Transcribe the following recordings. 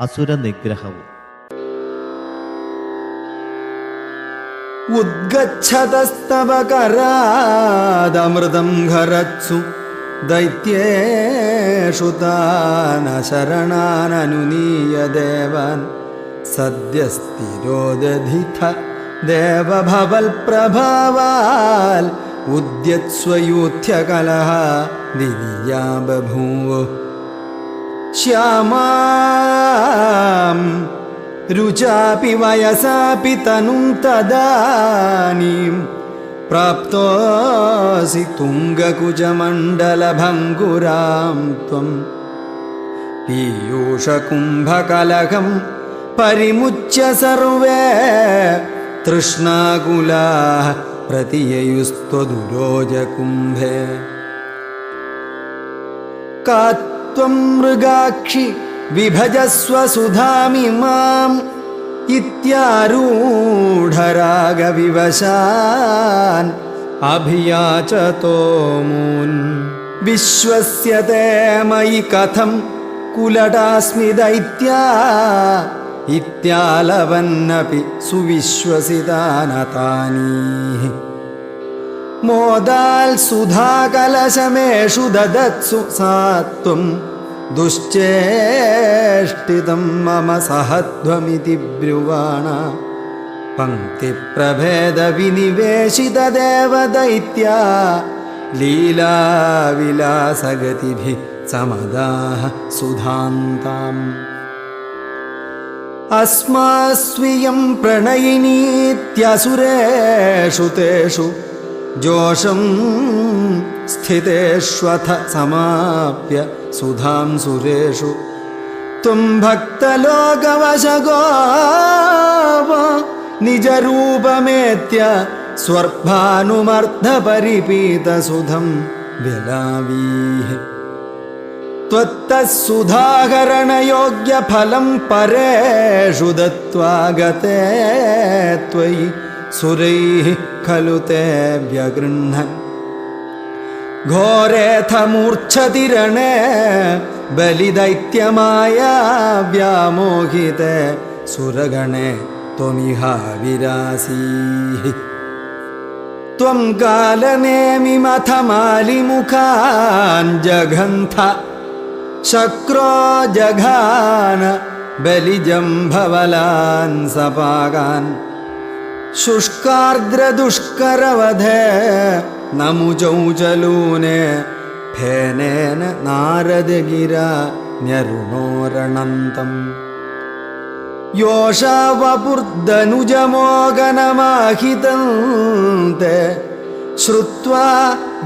അസുരനിഗ്രഹവും. ഉദ്ഗച്ഛതസ്തവ കരാദമൃതം ഖരത്സു. ദൈത്യേഷു താന ശരണാനനുനീയ ദേവാൻ സദ്യസ്ഥിരോദധിഥ ദേവഭവൽ പ്രഭാവാൽ ഉദ്യത്സ്വയൂഥ്യകലഹ ദിവ്യാ ബഭൂവു ശ്യാമാം रुचापि वयसापि तनुं तदानीं प्राप्तोऽसि तुङ्गकुजमण्डलभङ्गुरां त्वं। पीयूषकुम्भकलघं परिमुच्य सर्वे तृष्णाकुलाः प्रतिययुस्त्वदुरोजकुम्भे का त्वं मृगाक्षि വിഭജസ്വ സുധാമിമാം ഇത്യാരൂഢരാഗവിവശാൻ അഭിയാചതോ മൂൻ. വിശ്വസ്യത്തെ മയി കഥം കുലടാസ്മി ദൈത്യാ. ഇത്യാലവന്നപി സുവിശ്വസിതാനതാനീ. മോദാൽ സുധാകലശമേഷു ദദത്സു സാത്വം दुश्चेष्टितं मम सहध्वमिति ब्रुवाण। पङ्क्तिप्रभेदविनिवेशित दैत्या लीलाविलासगतिभिः समदाः सुधान्ताम्। अस्मास्वियं प्रणयिनीत्यसुरेषु तेषु जोषं स्थितेष्वथ समाप्य सुधां सुरेषु त्वं भक्तलोकवशगो निजरूपमेत्य स्वर्भानुमर्धपरिपीतसुधं विलावीः त्वत्तः सुधाकरणयोग्यफलं परेषु दत्त्वा गते त्वयि सुरैः खलु ते व्यगृह्णन् घोरेऽथ मूर्च्छतिरणे बलिदैत्यमाया व्यामोहिते सुरगणे त्वमिहा विरासीः त्वं कालनेमिमथ मालिमुखान् जघन्थ शक्रो जघान बलिजम्भवलान् सपागान् शुष्कार्द्रदुष्करवधे नमुजौजलूने फेनेन नारदगिरा न्यरुणोरणन्तम् योषावपुर्दनुजमोगनमाहितं ते श्रुत्वा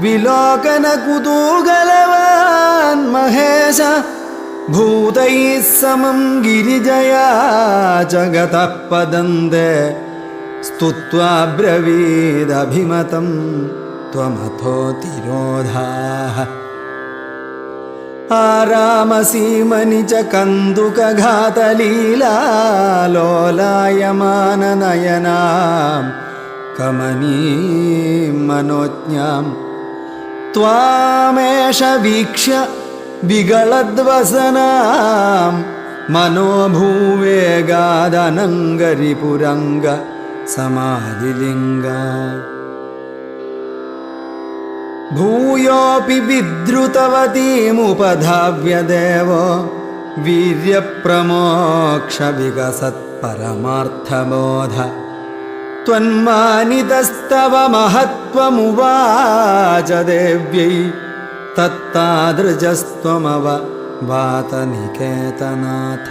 विलोकनकुतूगलवान् महेश भूतैः समं गिरिजया जगतः पदन्ते स्तुत्वा ब्रवीदभिमतं त्वमथोतिरोधाः आरामसीमनि च कन्दुकघातलीलालोलायमाननयनां कमनीं मनोज्ञां त्वामेष वीक्ष्य विगलद्वसनां मनोभूवेगादनङ्गरिपुरङ्ग समाधिलिङ्गा। भूयोऽपि विद्रुतवतीमुपधाव्य देवो वीर्यप्रमोक्षविकसत्परमार्थबोध। त्वन्मानितस्तव महत्त्वमुवाच देव्यै तत्तादृजस्त्वमव वातनिकेतनाथ